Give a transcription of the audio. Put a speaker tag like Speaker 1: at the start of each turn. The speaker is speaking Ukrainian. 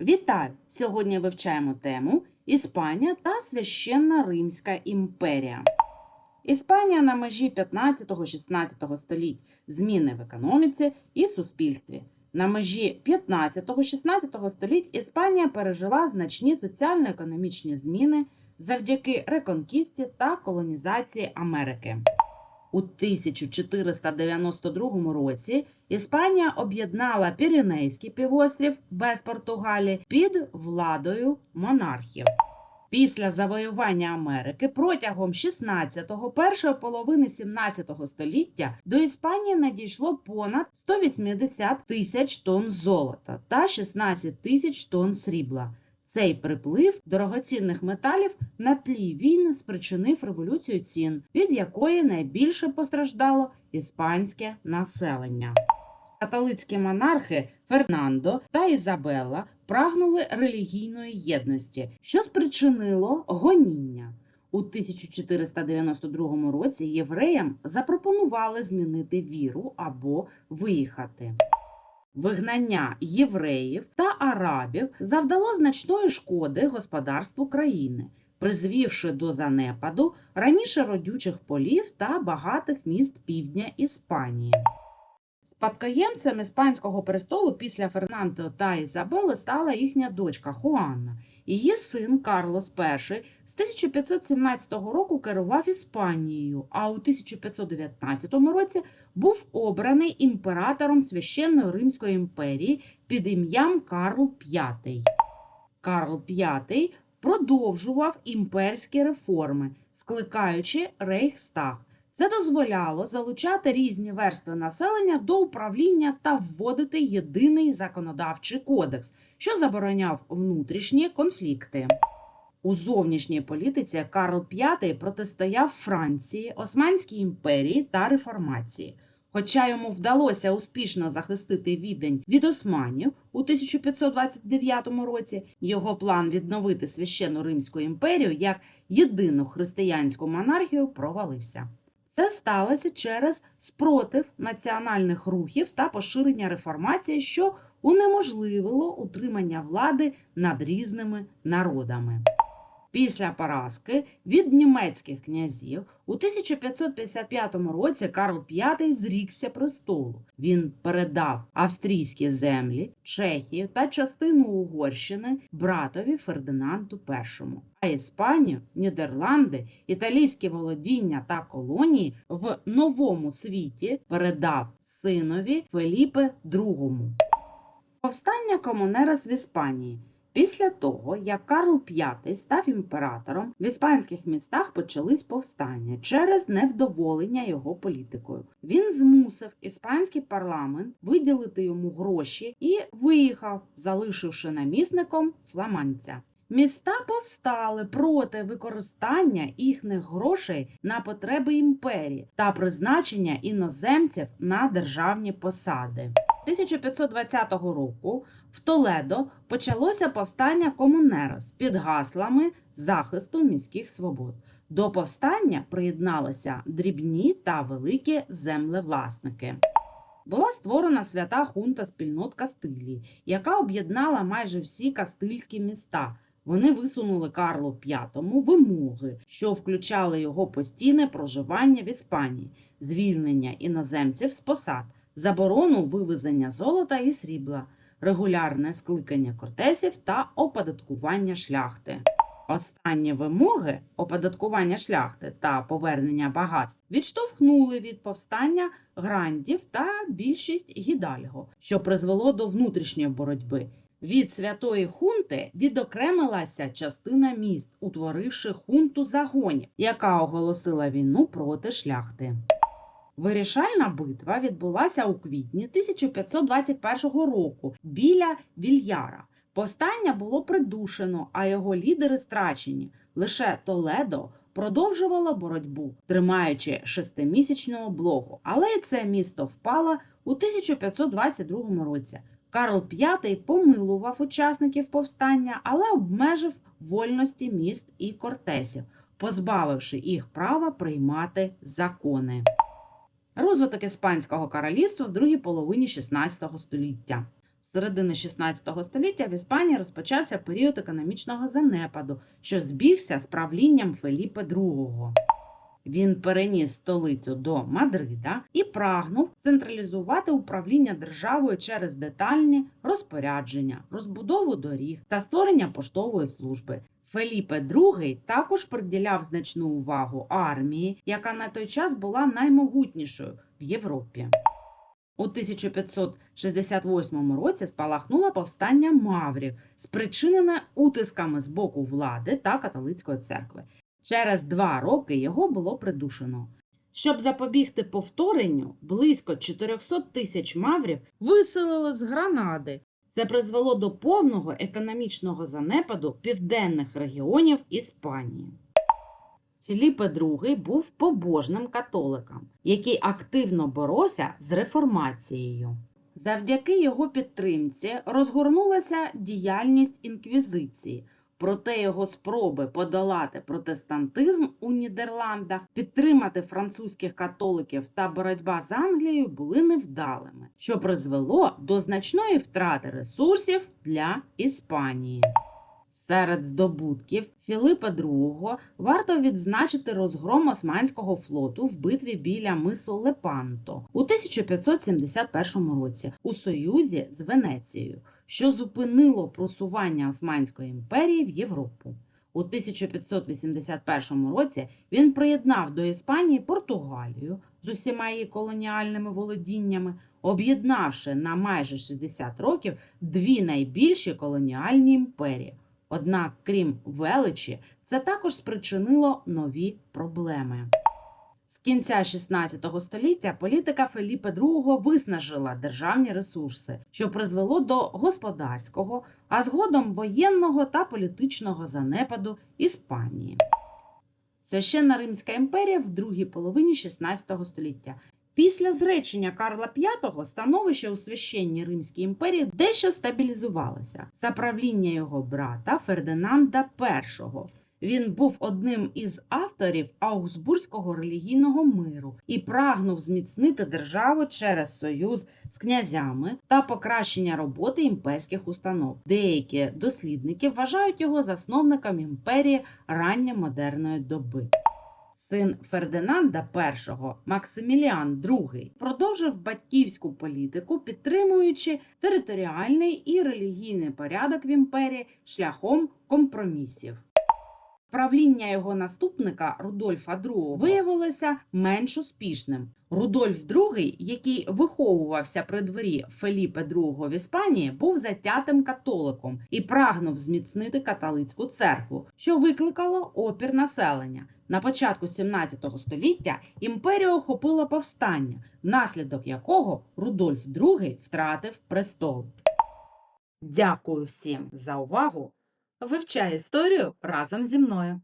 Speaker 1: Вітаю! Сьогодні вивчаємо тему Іспанія та Священна Римська імперія. Іспанія на межі 15-16 століть зміни в економіці і суспільстві. На межі 15-16 століть Іспанія пережила значні соціально-економічні зміни завдяки реконкісті та колонізації Америки. У 1492 році Іспанія об'єднала Піренейський півострів без Португалії під владою монархів. Після завоювання Америки протягом 16-го, першої половини 17 століття до Іспанії надійшло понад 180 тисяч тонн золота та 16 тисяч тонн срібла. Цей приплив дорогоцінних металів на тлі війн спричинив революцію цін, від якої найбільше постраждало іспанське населення. Католицькі монархи Фернандо та Ізабелла прагнули релігійної єдності, що спричинило гоніння. У 1492 році євреям запропонували змінити віру або виїхати. Вигнання євреїв та арабів завдало значної шкоди господарству країни, призвівши до занепаду раніше родючих полів та багатих міст півдня Іспанії. Спадкоємцем іспанського престолу після Фернандо та Ізабели стала їхня дочка Хуанна. Її син Карлос І з 1517 року керував Іспанією, а у 1519 році був обраний імператором священної Римської імперії під ім'ям Карл V. Карл V продовжував імперські реформи, скликаючи Рейхстаг. Це дозволяло залучати різні верстви населення до управління та вводити єдиний законодавчий кодекс, що забороняв внутрішні конфлікти. У зовнішній політиці Карл V протистояв Франції, Османській імперії та реформації. Хоча йому вдалося успішно захистити відень від османів у 1529 році, його план відновити священну Римську імперію як єдину християнську монархію провалився. Це сталося через спротив національних рухів та поширення реформації, що унеможливило утримання влади над різними народами. Після поразки від німецьких князів у 1555 році Карл V зрікся престолу. Він передав австрійські землі, Чехію та частину Угорщини братові Фердинанду І. А Іспанію, Нідерланди, італійські володіння та колонії в новому світі передав синові Феліпе II. Повстання Комунерас в Іспанії. Після того, як Карл V став імператором, в іспанських містах почались повстання через невдоволення його політикою. Він змусив іспанський парламент виділити йому гроші і виїхав, залишивши намісником фламандця. Міста повстали проти використання їхніх грошей на потреби імперії та призначення іноземців на державні посади. 1520 року в Толедо почалося повстання Комунерос під гаслами захисту міських свобод. До повстання приєдналися дрібні та великі землевласники. Була створена свята хунта спільнот Кастилії, яка об'єднала майже всі кастильські міста. Вони висунули Карлу V вимоги, що включали його постійне проживання в Іспанії, звільнення іноземців з посад, заборону вивезення золота і срібла, регулярне скликання кортесів та оподаткування шляхти. Останні вимоги оподаткування шляхти та повернення багатств відштовхнули від повстання грандів та більшість гідальго, що призвело до внутрішньої боротьби. Від святої хунти відокремилася частина міст, утворивши хунту загонів, яка оголосила війну проти шляхти. Вирішальна битва відбулася у квітні 1521 року біля Вільяра. Повстання було придушено, а його лідери страчені. Лише Толедо продовжувало боротьбу, тримаючи шестимісячну облогу. Але це місто впало у 1522 році. Карл V помилував учасників повстання, але обмежив вольності міст і кортесів, позбавивши їх права приймати закони. Розвиток Іспанського королівства в другій половині XVI століття. З середини 16 століття в Іспанії розпочався період економічного занепаду, що збігся з правлінням Феліпе II. Він переніс столицю до Мадрида і прагнув централізувати управління державою через детальні розпорядження, розбудову доріг та створення поштової служби. Феліпе II також приділяв значну увагу армії, яка на той час була наймогутнішою в Європі. У 1568 році спалахнуло повстання маврів, спричинене утисками з боку влади та католицької церкви. Через два роки його було придушено. Щоб запобігти повторенню, близько 400 тисяч маврів виселили з Гранади. Це призвело до повного економічного занепаду південних регіонів Іспанії. Філіпе II був побожним католиком, який активно боровся з реформацією. Завдяки його підтримці розгорнулася діяльність інквізиції. Проте його спроби подолати протестантизм у Нідерландах, підтримати французьких католиків та боротьба з Англією були невдалими, що призвело до значної втрати ресурсів для Іспанії. Серед здобутків Філипа II варто відзначити розгром Османського флоту в битві біля мису Лепанто у 1571 році у союзі з Венецією, що зупинило просування Османської імперії в Європу. У 1581 році він приєднав до Іспанії Португалію з усіма її колоніальними володіннями, об'єднавши на майже 60 років дві найбільші колоніальні імперії. Однак, крім величі, це також спричинило нові проблеми. З кінця 16 століття політика Феліпе II виснажила державні ресурси, що призвело до господарського, а згодом воєнного та політичного занепаду Іспанії. Священна Римська імперія в другій половині 16 століття. Після зречення Карла V становище у священній Римській імперії дещо стабілізувалося за правління його брата Фердинанда І. Він був одним із авторів Аугсбурзького релігійного миру і прагнув зміцнити державу через союз з князями та покращення роботи імперських установ. Деякі дослідники вважають його засновником імперії ранньомодерної доби. Син Фердинанда І, Максиміліан II, продовжив батьківську політику, підтримуючи територіальний і релігійний порядок в імперії шляхом компромісів. Правління його наступника Рудольфа II виявилося менш успішним. Рудольф II, який виховувався при дворі Феліпе II в Іспанії, був затятим католиком і прагнув зміцнити католицьку церкву, що викликало опір населення. На початку 17 століття імперію охопило повстання, внаслідок якого Рудольф II втратив престол. Дякую всім за увагу! Вивчай історію разом зі мною.